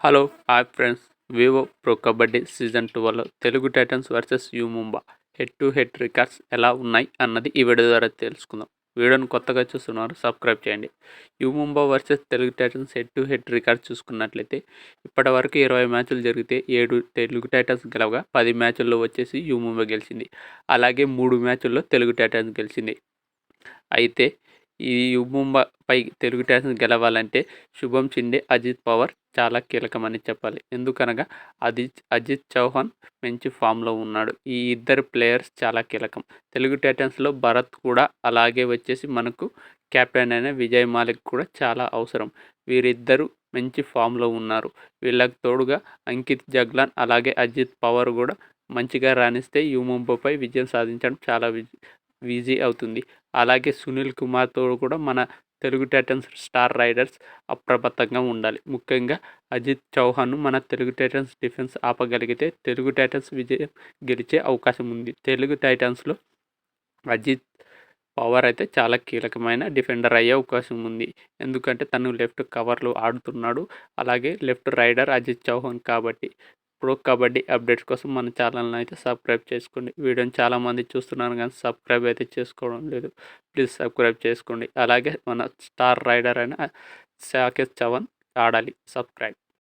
Hello hi friends Vivo pro kabaddi season టూలో Telugu Titans versus U Mumba head to head records ఎలా ఉన్నాయి అన్నది ఈ video ద్వారా తెలుసుకుందాం. వీడియోని కొత్తగా చూస్తున్నారు సబ్స్క్రైబ్ చేయండి. U Mumba versus Telugu Titans head to head records చూసుకున్నట్లయితే ఇప్పటి వరకు ఇరవై మ్యాచ్లు జరిగితే ఏడు తెలుగు టైటన్స్ గెలవగా పది మ్యాచ్ల్లో వచ్చేసి యూ ముంబా గెలిచింది. అలాగే మూడు మ్యాచ్ల్లో తెలుగు టైటన్స్ గెలిచింది. అయితే ఈ యూ తెలుగుదేశం తెలుగు గెలవాలంటే శుభం చిండే అజిత్ పవర్ చాలా కీలకమని చెప్పాలి. ఎందుకనగా అజిత్ అజిత్ చౌహాన్ మంచి ఫామ్లో ఉన్నాడు. ఈ ఇద్దరు ప్లేయర్స్ చాలా కీలకం. తెలుగు టైటన్స్లో భరత్ కూడా అలాగే వచ్చేసి మనకు కెప్టెన్ అయిన విజయ్ మాలిక్ కూడా చాలా అవసరం. వీరిద్దరూ మంచి ఫామ్లో ఉన్నారు. వీళ్ళకి తోడుగా అంకిత్ జగ్లాన్ అలాగే అజిత్ పవర్ కూడా మంచిగా రాణిస్తే యూ ముంబైపై విజయం సాధించడం చాలా విజీ అవుతుంది. అలాగే సునీల్ కుమార్తో కూడా మన తెలుగు టైటన్స్ స్టార్ రైడర్స్ అప్రమత్తంగా ఉండాలి. ముఖ్యంగా అజిత్ చౌహాన్ను మన తెలుగు టైటన్స్ డిఫెన్స్ ఆపగలిగితే తెలుగు టైటన్స్ విజయం గెలిచే అవకాశం ఉంది. తెలుగు టైటన్స్లో అజిత్ పవర్ అయితే చాలా కీలకమైన డిఫెండర్ అయ్యే అవకాశం ఉంది. ఎందుకంటే తను లెఫ్ట్ కవర్లో ఆడుతున్నాడు. అలాగే లెఫ్ట్ రైడర్ అజిత్ చౌహాన్ కాబట్టి ఇప్పుడు కబడ్డీ అప్డేట్స్ కోసం మన ఛానల్ని అయితే సబ్స్క్రైబ్ చేసుకోండి. వీడియోని చాలామంది చూస్తున్నారు కానీ సబ్స్క్రైబ్ అయితే చేసుకోవడం లేదు. ప్లీజ్ సబ్స్క్రైబ్ చేసుకోండి. అలాగే మన స్టార్ రైడర్ అయిన సాకేష్ చవన్ ఆడాలి. సబ్స్క్రైబ్.